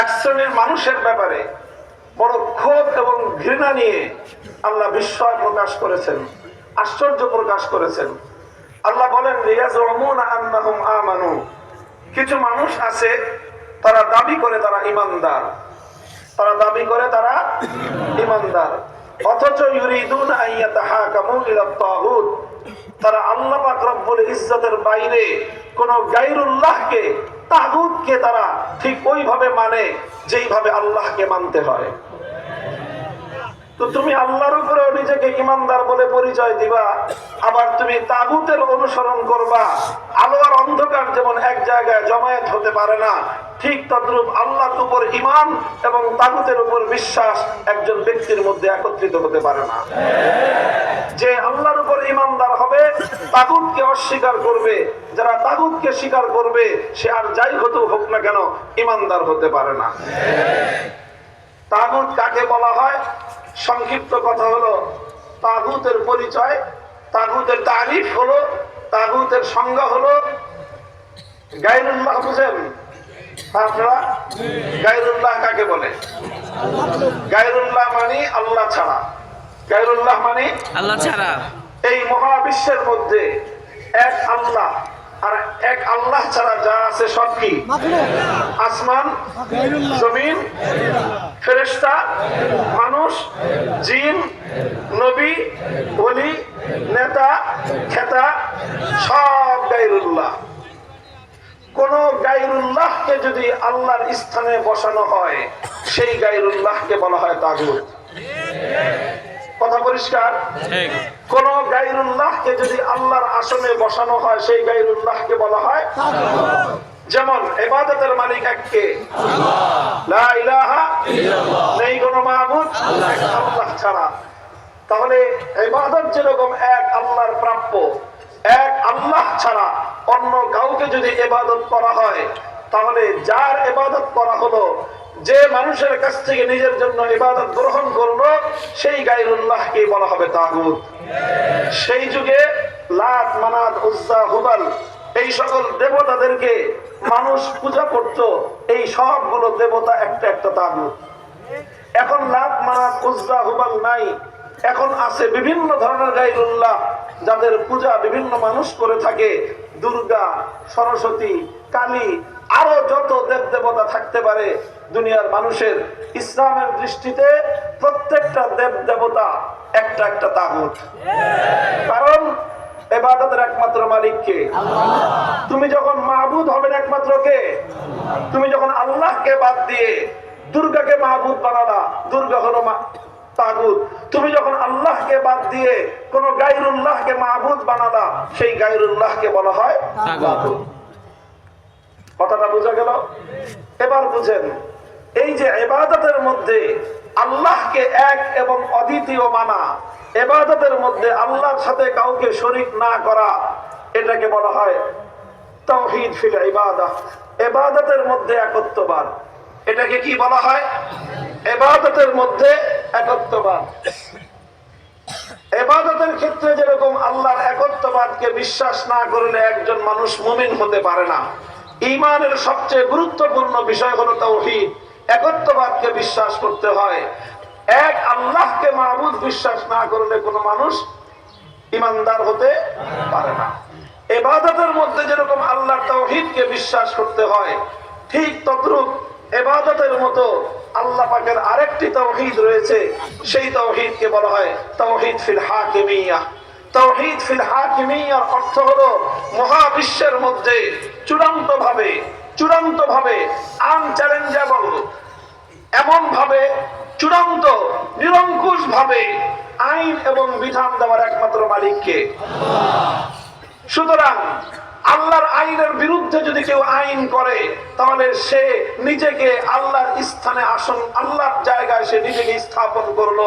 এক শ্রেণির মানুষের ব্যাপারে বড় ক্ষোভ এবং ঘৃণা নিয়ে আল্লাহ বিস্ময় প্রকাশ করেছেন, আশ্চর্য প্রকাশ করেছেন। আল্লাহ বলেন আন্নাহুম আমানু। কিছু মানুষ আছে, তারা দাবি করে তারা ইমানদার তারা দাবি করে তারা ইমানদার অথচ ইউরিদুন আইয়াতাহাকামু ইলা তাগুত। তারা আল্লাহ পাক রব্বুল ইজ্জতের বাইরে কোন গায়রুল্লাহকে তাগুতকে তারা ঠিক ওইভাবে মানে যেইভাবে আল্লাহকে মানতে হয়। তো তুমি আল্লাহর উপরেও নিজেকে ইমানদার বলে পরিচয় দিবা। আবার তুমি তাগুতের অনুসরণ করবা। আলো আর অন্ধকার যেমন এক জায়গায় জমায়েত হতে পারে না, ঠিক তদ্রুপ আল্লাহর উপর ইমান এবং তাগুতের উপর বিশ্বাস একজন ব্যক্তির মধ্যে একত্রিত হতে পারে না। যে আল্লাহর উপর ইমানদার হবে, তাগুতকে অস্বীকার করবে। যারা তাগুতকে স্বীকার করবে, সে আর যাই হতো হোক না কেন ইমানদার হতে পারে না। তাগুত কাকে বলা হয়? সংক্ষিপ্ত কথা হলো তাগুতের পরিচয় তাগুতের তারিফ হলো তাগুতের সংজ্ঞা হলো গাইরুল্লাহ বুঝেন আপনারা? গাইরুল্লাহ কাকে বলে? গাইরুল্লাহ মানে আল্লাহ ছাড়া। গাইরুল্লাহ মানে আল্লাহ ছাড়া। এই মহাবিশ্বের মধ্যে এক আল্লাহ আর এক আল্লাহ ছাড়া যা আছে সব কি? আসমান জমিন ফেরেশতা মানুষ জিন নবী ওলি নেতা খেতা সব গাইরুল্লাহ। কোন গাইরুল্লাহকে যদি আল্লাহর স্থানে বসানো হয় সেই গাইরুল্লাহকে বলা হয় তাগুত। কথা পরিষ্কার? কোন গাইরুল্লাহকে যদি আল্লাহর আসনে বসানো হয় সেই গাইরুল্লাহকে বলা হয় যেমন এবাদতের মালিক এককে লা ইলাহা নেই কোনো মাহবুদ আল্লাহ ছাড়া। তাহলে এবাদত যেরকম এক আল্লাহর প্রাপ্য এক আল্লাহ ছাড়া অন্য কাউকে যদি এবাদত করা হয় তাহলে যার এবাদত করা হলো যে মানুষের কাছ থেকে নিজের জন্য ইবাদত গ্রহণ করল সেই গাইরুল্লাহকে বলা হবে তাগুত। সেই যুগে লাত মানাত উজ্জা হুবাল এই সকল দেবতাদেরকে মানুষ পূজা করত, এই সবগুলো দেবতা একটা একটা তাগুত এখন লাত মানাত উজ্জা হুবাল নাই। এখন আছে বিভিন্ন ধরনের গাইরুল্লাহ, যাদের পূজা বিভিন্ন মানুষ করে থাকে। দুর্গা, সরস্বতী, কালী, আরও যত দেব দেবতা থাকতে পারে, দুনিয়ার মানুষের ইসলামের দৃষ্টিতে প্রত্যেকটা দেব দেবতা একটা একটা তাগুত। কারণ এবাদতের একমাত্র মালিককে তুমি যখন মাহবুদ হবেন একমাত্র কে? তুমি যখন আল্লাহকে বাদ দিয়ে দুর্গাকে মাহবুদ বানালা দুর্গা হলো তুমি যখন আল্লাহকে বাদ দিয়ে কোন গাইরুল্লাহকে মাহবুদ বানালা সেই গাইরুল্লাহকে বলা হয়। কথাটা বোঝা গেল? এবার বুঝেন এই যে এবাদতের মধ্যে আল্লাহকে এক এবং অদ্বিতীয় মানা এবাদতের মধ্যে আল্লাহর সাথে কাউকে শরিক না করা, এটাকে বলা হয় তৌহিদ ফিল ইবাদা। এবাদতের মধ্যে একত্ববাদ। এটাকে কি বলা হয়? এবাদতের মধ্যে একত্ববাদ। এবাদতের ক্ষেত্রে যেরকম আল্লাহর একত্ববাদকে বিশ্বাস না করলে একজন মানুষ মুমিন হতে পারে না। ইমানের সবচেয়ে গুরুত্বপূর্ণ বিষয় হলো তৌহিদ একত্ববাদকে বিশ্বাস করতে হয়। এক আল্লাহকে মাহবুদ বিশ্বাস না করলে কোনো মানুষ ইমানদার হতে পারে না। এবাদতের মধ্যে যেরকম আল্লাহ তৌহিদকে বিশ্বাস করতে হয়, ঠিক তদ্রুপ এবাদতের মতো আল্লাহ পাকের আরেকটি তৌহিদ রয়েছে, সেই তৌহিদকে বলা হয় তৌহিদ ফিল হাকিমিয়া। তৌহিদ ফিল হাকিমিয়ার অর্থ হলো মহাবিশ্বের মধ্যে চূড়ান্ত ভাবে চূড়ান্ত ভাবে আনচ্যালেঞ্জেবল এমন ভাবে চূড়ান্ত নিরঙ্কুশ ভাবে আইন এবং বিধান দেওয়ার একমাত্র মালিককে সুতরাং আল্লাহর আইনের বিরুদ্ধে যদি কেউ আইন করে, তাহলে সে নিজেকে আল্লাহর স্থানে আসন, আল্লাহর জায়গায় সে নিজেকে স্থাপন করল।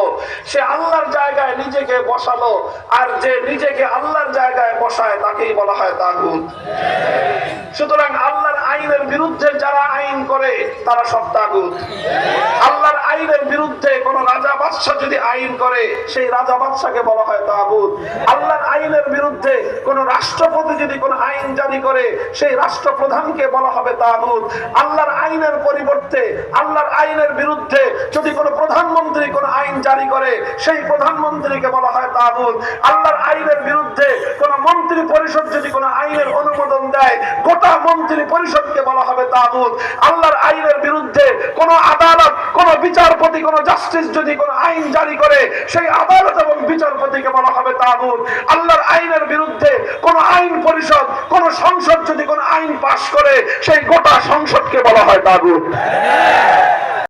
সে আল্লাহর জায়গায় নিজেকে বসালো, আর যে নিজেকে আল্লাহর জায়গায় বসায়, তাকেই বলা হয় তাগুত। সুতরাং আল্লাহর আইনের বিরুদ্ধে যারা আইন করে, তারা সব তাগুত আল্লাহর আইনের বিরুদ্ধে কোন রাজা বাদশাহ যদি আইন করে, সেই রাজা বাদশাকে বলা হয় তাগুত আল্লাহর আইনের বিরুদ্ধে কোন রাষ্ট্রপতি যদি কোন আইন জারি করে, সেই রাষ্ট্রপ্রধানকে বলা হবে তাগুত আল্লাহর আইনের পরিবর্তে আল্লাহর আইনের বিরুদ্ধে যদি কোনো প্রধানমন্ত্রী কোন আইন জারি করে, সেই প্রধানমন্ত্রীকে বলা হয় তাগুত আল্লাহর আইনের বিরুদ্ধে কোন মন্ত্রী পরিষদ যদি কোনো আইনের অনুমোদন দেয় গোটা মন্ত্রী পরিষদকে বলা হবে তাগুত আল্লাহর আইনের বিরুদ্ধে কোন আদালত, কোন বিচারপতি, কোন জাস্টিস যদি কোন আইন জারি করে, সেই আদালত এবং বিচারপতিকে বলা হবে তাগুত আল্লাহর আইনের বিরুদ্ধে কোন আইন পরিষদ, কোন সংসদ যদি কোন আইন পাশ করে, সেই গোটা সংসদকে বলা হয় তাগুত